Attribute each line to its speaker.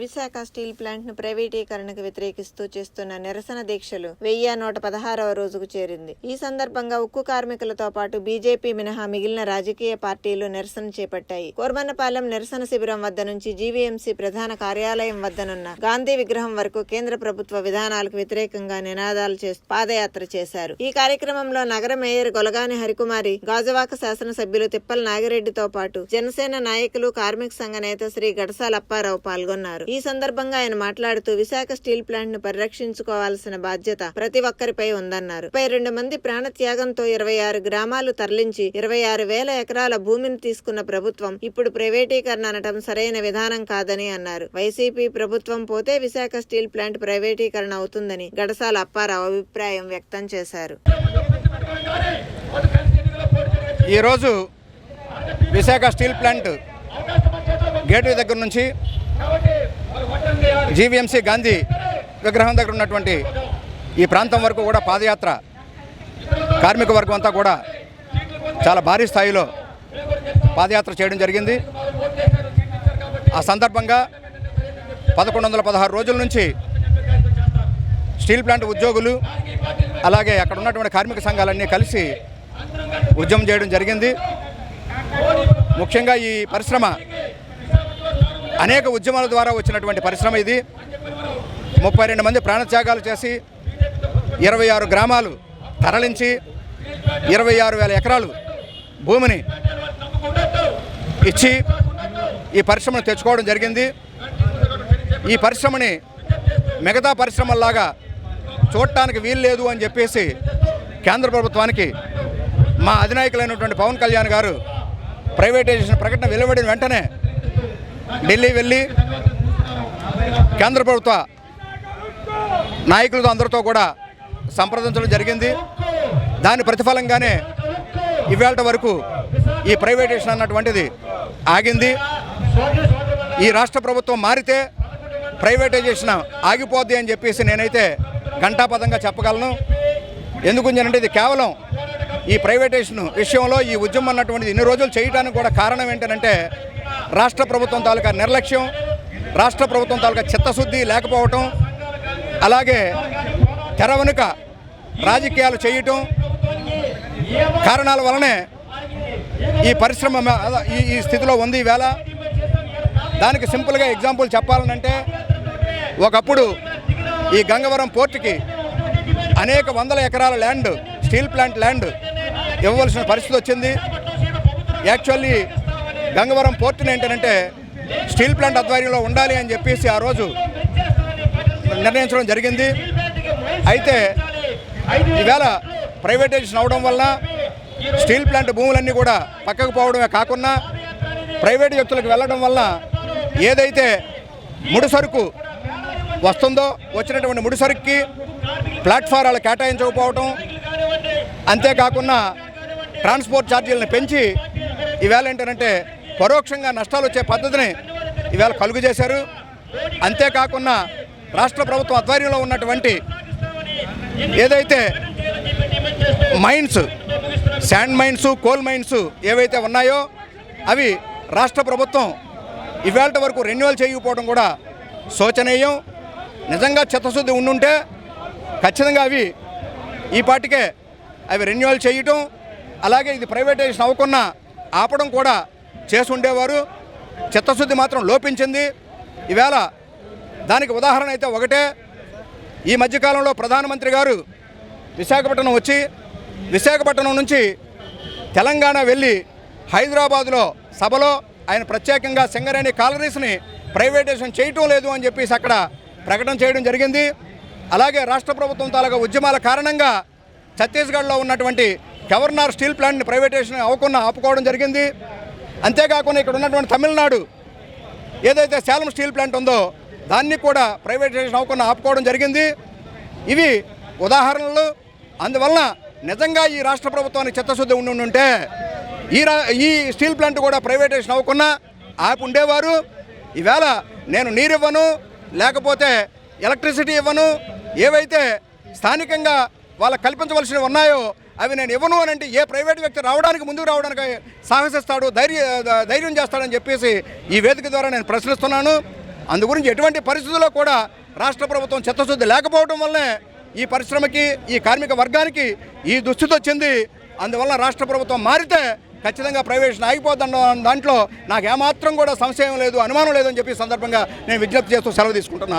Speaker 1: Visakha steel ప్లాంట్ను ప్రైవేటీకరణకు వ్యతిరేకిస్తూ చేస్తున్న నిరసన దీక్షలు వెయ్యి నూట పదహారవ రోజుకు చేరింది. ఈ సందర్భంగా ఉక్కు కార్మికులతో పాటు బీజేపీ మినహా మిగిలిన రాజకీయ పార్టీలు నిరసన చేపట్టాయి. కోర్మన్నపాలెం నిరసన శిబిరం వద్ద నుంచి జీవీఎంసీ ప్రధాన కార్యాలయం వద్దనున్న గాంధీ విగ్రహం వరకు కేంద్ర ప్రభుత్వ విధానాలకు వ్యతిరేకంగా నినాదాలు చేస్తూ పాదయాత్ర చేశారు. ఈ కార్యక్రమంలో నగర మేయర్ గొలగాని హరికుమారి గాజువాక శాసనసభ్యులు తిప్పల నాగిరెడ్డితో పాటు జనసేన నాయకులు కార్మిక సంఘ నేత శ్రీ గడసాల అప్పారావు పాల్గొన్నారు. ఈ సందర్భంగా ఆయన మాట్లాడుతూ విశాఖ స్టీల్ ప్లాంట్ను పరిరక్షించుకోవాల్సిన బాధ్యత ప్రతి ఒక్కరిపై ఉందన్నారు. ముప్పై రెండు మంది ప్రాణ త్యాగంతో ఇరవై ఆరు గ్రామాలు తరలించి ఇరవై ఆరు వేల ఎకరాల భూమిని తీసుకున్న ప్రభుత్వం ఇప్పుడు ప్రైవేటీకరణ అనటం సరైన విధానం కాదని అన్నారు. వైసీపీ ప్రభుత్వం పోతే విశాఖ స్టీల్ ప్లాంట్ ప్రైవేటీకరణ అవుతుందని గడసాల అప్పారావు అభిప్రాయం వ్యక్తం చేశారు.
Speaker 2: ఈరోజు విశాఖ స్టీల్ ప్లాంట్ గేట్వే దగ్గర నుంచి జీవీఎంసీ గాంధీ విగ్రహం దగ్గర ఉన్నటువంటి ఈ ప్రాంతం వరకు కూడా పాదయాత్ర కార్మిక వర్గం అంతా కూడా చాలా భారీ స్థాయిలో పాదయాత్ర చేయడం జరిగింది. ఆ సందర్భంగా పదకొండు వందల పదహారు రోజుల నుంచి స్టీల్ ప్లాంట్ ఉద్యోగులు అలాగే అక్కడ ఉన్నటువంటి కార్మిక సంఘాలన్నీ కలిసి ఉద్యమం చేయడం జరిగింది. ముఖ్యంగా ఈ పరిశ్రమ అనేక ఉద్యమాల ద్వారా వచ్చినటువంటి పరిశ్రమ ఇది. ముప్పై రెండు మంది ప్రాణత్యాగాలు చేసి ఇరవై ఆరు గ్రామాలు తరలించి ఇరవై ఆరు వేల ఎకరాలు భూమిని ఇచ్చి ఈ పరిశ్రమను తెచ్చుకోవడం జరిగింది. ఈ పరిశ్రమని మిగతా పరిశ్రమల్లాగా చూడటానికి వీలు లేదు అని చెప్పేసి కేంద్ర ప్రభుత్వానికి మా అధినాయకులైనటువంటి పవన్ కళ్యాణ్ గారు ప్రైవేటైజేషన్ ప్రకటన వెలువడిన వెంటనే ఢిల్లీ వెళ్ళి కేంద్ర ప్రభుత్వ నాయకులతో అందరితో కూడా సంప్రదించడం జరిగింది. దాని ప్రతిఫలంగానే ఇవాళ వరకు ఈ ప్రైవేటేషన్ అన్నటువంటిది ఆగింది. ఈ రాష్ట్ర ప్రభుత్వం మారితే ప్రైవేటైజేషన్ ఆగిపోద్ది అని చెప్పేసి నేనైతే ఘంటాపదంగా చెప్పగలను. ఎందుకు అంటే ఇది కేవలం ఈ ప్రైవేటేషన్ విషయంలో ఈ ఉద్యమం అన్నటువంటిది ఇన్ని రోజులు చేయడానికి కూడా కారణం ఏంటంటే రాష్ట్ర ప్రభుత్వం తాలూకా నిర్లక్ష్యం రాష్ట్ర ప్రభుత్వం తాలూకా చిత్తశుద్ధి లేకపోవటం అలాగే తెర వెనుక రాజకీయాలు చేయటం కారణాల వలనే ఈ పరిశ్రమ ఈ ఈ స్థితిలో ఉంది ఈవేళ దానికి సింపుల్గా ఎగ్జాంపుల్ చెప్పాలనంటే ఒకప్పుడు ఈ గంగవరం పోర్టుకి అనేక వందల ఎకరాల ల్యాండ్ స్టీల్ ప్లాంట్ ల్యాండ్ ఇవ్వవలసిన పరిస్థితి వచ్చింది. యాక్చువల్లీ గంగవరం పోర్టుని ఏంటంటే స్టీల్ ప్లాంట్ ఆధ్వర్యంలో ఉండాలి అని చెప్పేసి ఆ రోజు నిర్ణయించడం జరిగింది. అయితే ఈవేళ ప్రైవేటైజేషన్ అవడం వల్ల స్టీల్ ప్లాంట్ భూములన్నీ కూడా పక్కకు పోవడమే కాకుండా ప్రైవేట్ వ్యక్తులకు వెళ్ళడం వల్ల ఏదైతే ముడి సరుకు వస్తుందో వచ్చినటువంటి ముడి సరుకుకి ప్లాట్ఫారాలు కేటాయించకపోవటం అంతేకాకుండా ట్రాన్స్పోర్ట్ ఛార్జీలను పెంచి ఈవేళ ఏంటంటే పరోక్షంగా నష్టాలు వచ్చే పద్ధతిని ఈవేళ కలుగు చేశారు. అంతేకాకుండా రాష్ట్ర ప్రభుత్వం ఆధ్వర్యంలో ఉన్నటువంటి ఏదైతే mines sand mines coal mines ఏవైతే ఉన్నాయో అవి రాష్ట్ర ప్రభుత్వం ఇవాళ వరకు రెన్యువల్ చేయకపోవడం కూడా శోచనీయం. నిజంగా చిత్తశుద్ధి ఉండుంటే ఖచ్చితంగా అవి ఈ పాటికే అవి రెన్యువల్ చేయటం అలాగే ఇది ప్రైవేటైజేషన్ అవ్వకుండా ఆపడం కూడా చేసి ఉండేవారు. చిత్తశుద్ధి మాత్రం లోపించింది. ఈవేళ దానికి ఉదాహరణ అయితే ఒకటే. ఈ మధ్యకాలంలో ప్రధానమంత్రి గారు విశాఖపట్నం వచ్చి విశాఖపట్నం నుంచి తెలంగాణ వెళ్ళి హైదరాబాదులో సభలో ఆయన ప్రత్యేకంగా సింగరేణి కాలరీస్ని ప్రైవేటైజేషన్ చేయటం లేదు అని చెప్పేసి అక్కడ ప్రకటన చేయడం జరిగింది. అలాగే రాష్ట్ర ప్రభుత్వం తాలూకా ఉద్యమాల కారణంగా ఛత్తీస్గఢ్లో ఉన్నటువంటి గవర్నర్ స్టీల్ ప్లాంట్ని ప్రైవేటైజేషన్ అవ్వకుండా ఆపుకోవడం జరిగింది. అంతేకాకుండా ఇక్కడ ఉన్నటువంటి తమిళనాడు ఏదైతే సేలం స్టీల్ ప్లాంట్ ఉందో దాన్ని కూడా ప్రైవేటైజేషన్ అవ్వకుండా ఆపుకోవడం జరిగింది. ఇవి ఉదాహరణలు. అందువలన నిజంగా ఈ రాష్ట్ర ప్రభుత్వానికి చిత్తశుద్ధి ఉండి ఉంటే ఈ రా ఈ స్టీల్ ప్లాంట్ కూడా ప్రైవేటైజేషన్ అవ్వకుండా ఆపి ఉండేవారు. ఈవేళ నేను నీరు ఇవ్వను లేకపోతే ఎలక్ట్రిసిటీ ఇవ్వను. ఏవైతే స్థానికంగా వాళ్ళ కల్పించవలసినవి ఉన్నాయో అవి నేను ఇవ్వను అని అంటే ఏ ప్రైవేట్ వ్యక్తి రావడానికి ముందుకు రావడానికి సాహసిస్తాడు ధైర్య ధైర్యం చేస్తాడని చెప్పేసి ఈ వేదిక ద్వారా నేను ప్రశ్నిస్తున్నాను. అందు గురించి ఎటువంటి పరిస్థితుల్లో కూడా రాష్ట్ర ప్రభుత్వం చిత్తశుద్ధి లేకపోవడం వల్లే ఈ పరిశ్రమకి ఈ కార్మిక వర్గానికి ఈ దుస్థితి వచ్చింది. అందువల్ల రాష్ట్ర ప్రభుత్వం మారితే ఖచ్చితంగా ప్రైవేషన్ ఆగిపోద్దన్న దాంట్లో నాకు ఏమాత్రం కూడా సంశయం లేదు అనుమానం లేదని చెప్పి సందర్భంగా నేను విజ్ఞప్తి చేస్తూ సెలవు తీసుకుంటున్నా.